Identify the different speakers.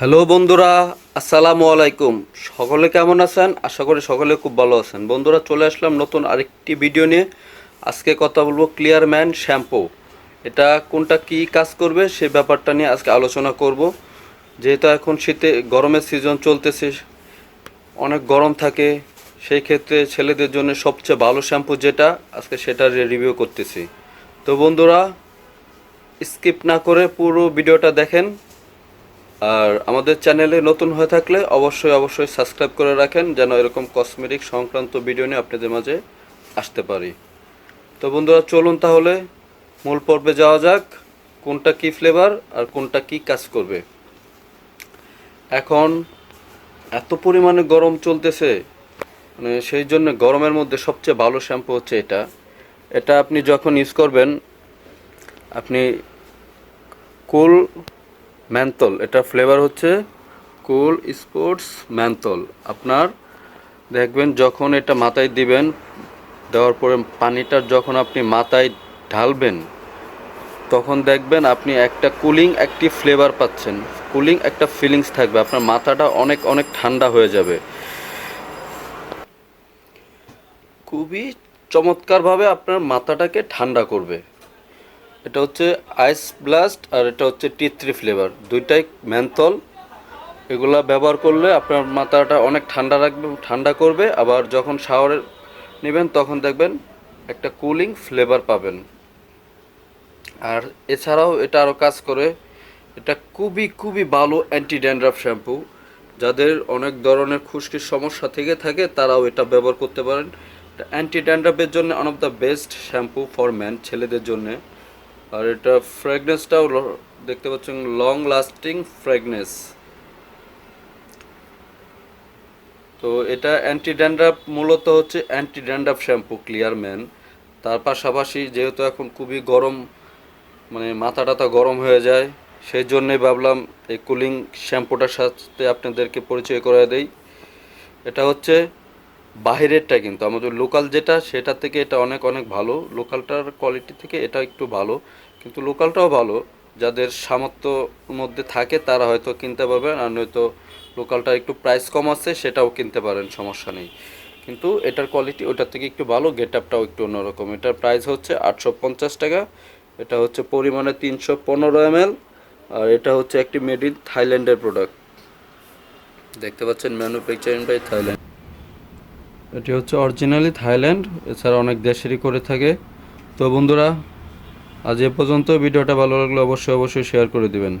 Speaker 1: Hello বন্ধুরা, আসসালামু আলাইকুম। সকলে কেমন আছেন? আশা করি সকলে খুব ভালো আছেন। বন্ধুরা, চলে আসলাম নতুন আরেকটি ভিডিও নিয়ে। আজকে কথা বলব ক্লিয়ার ম্যান শ্যাম্পু এটা কোনটা, কি কাজ করবে সে ব্যাপারটা নিয়ে আজকে আলোচনা করব। যেহেতু এখন শীতে, গরমের সিজন চলতেছে, অনেক গরম থাকে, সেই ক্ষেত্রে ছেলেদের জন্য সবচেয়ে ভালো শ্যাম্পু যেটা, আজকে সেটা রিভিউ করতেছি। তো বন্ধুরা স্কিপ না করে পুরো ভিডিওটা দেখেন। আর আমাদের চ্যানেলে নতুন হয়ে থাকলে অবশ্যই অবশ্যই সাবস্ক্রাইব করে রাখেন যেন এরকম কসমেটিক সংক্রান্ত ভিডিও নিয়ে আপনাদের মাঝে আসতে পারি। তো বন্ধুরা, চলুন তাহলে মূল পর্বে যাওয়া যাক, কোনটা কি ফ্লেভার আর কোনটা কি কাজ করবে। এখন এত পরিমাণে গরম চলতেছে মানে সেই জন্য গরমের মধ্যে সবচেয়ে ভালো শ্যাম্পু হচ্ছে এটা। এটা আপনি যখন ইউজ করবেন, আপনি কুল ম্যানতল এটা ফ্লেভার হচ্ছে কুল স্পোর্টস ম্যানতল আপনার দেখবেন যখন এটা মাথায় দিবেন, দেওয়ার পরে পানিটা যখন আপনি মাথায় ঢালবেন, তখন দেখবেন আপনি একটা কুলিং একটি ফ্লেভার পাচ্ছেন। কুলিং একটা ফিলিংস থাকবে, আপনার মাথাটা অনেক অনেক ঠান্ডা হয়ে যাবে। খুবই চমৎকারভাবে আপনার মাথাটাকে ঠান্ডা করবে। এটা হচ্ছে আইস ব্লাস্ট আর এটা হচ্ছে টি থ্রি ফ্লেভার দুইটাই ম্যানথল এগুলা ব্যবহার করলে আপনার মাথাটা অনেক ঠান্ডা রাখবে, ঠান্ডা করবে। আবার যখন শাওয়ারে নেবেন, তখন দেখবেন একটা কুলিং ফ্লেভার পাবেন। আর এছাড়াও এটা আরও কাজ করে, এটা খুবই খুবই ভালো অ্যান্টি ড্যান্ড্রাফ শ্যাম্পু যাদের অনেক ধরনের খুশকির সমস্যা থেকে থাকে, তারাও এটা ব্যবহার করতে পারেন। অ্যান্টি ড্যান্ড্রাফের জন্য one of the best shampoo for man ছেলেদের জন্যে। আর এটা ফ্র্যাগনেসটাও দেখতে পাচ্ছেন লং লাস্টিং ফ্র্যাগনেস তো এটা অ্যান্টি ড্যান্ড্রাফ মূলত হচ্ছে anti dandruff shampoo clear man তার পাশাপাশি যেহেতু এখন খুবই গরম মানে মাথা টাথা গরম হয়ে যায় সেই জন্যই ভাবলাম এই কুলিং শ্যাম্পুটার সাথে আপনাদেরকে পরিচয় করে দেই। এটা হচ্ছে বাহিরেরটা কিন্তু, আমাদের লোকাল যেটা, সেটা থেকে এটা অনেক অনেক ভালো। লোকালটার কোয়ালিটি থেকে এটা একটু ভালো। কিন্তু লোকালটাও ভালো। যাদের সামর্থ্যর মধ্যে থাকে, তারা হয়তো কিনতে পারবেন। আর নয়তো লোকালটা একটু প্রাইস কম আছে, সেটাও কিনতে পারেন, সমস্যা নেই। কিন্তু এটার কোয়ালিটি ওটার থেকে একটু ভালো গেট আপটাও একটু অন্যরকম। এটার প্রাইস হচ্ছে আটশো পঞ্চাশ টাকা। এটা হচ্ছে পরিমাণে তিনশো পনেরো এম আর এটা হচ্ছে একটি মেড ইন থাইল্যান্ডের প্রোডাক্ট দেখতে পাচ্ছেন ম্যানুফ্যাকচারিং বাই থাইল্যান্ড এটি হচ্ছে অরিজিনালি থাইল্যান্ড, এছাড়া অনেক দেশেরই করে থাকে। তো বন্ধুরা, আজ এ পর্যন্ত। ভিডিওটা ভালো লাগলে অবশ্যই অবশ্যই শেয়ার করে দিবেন।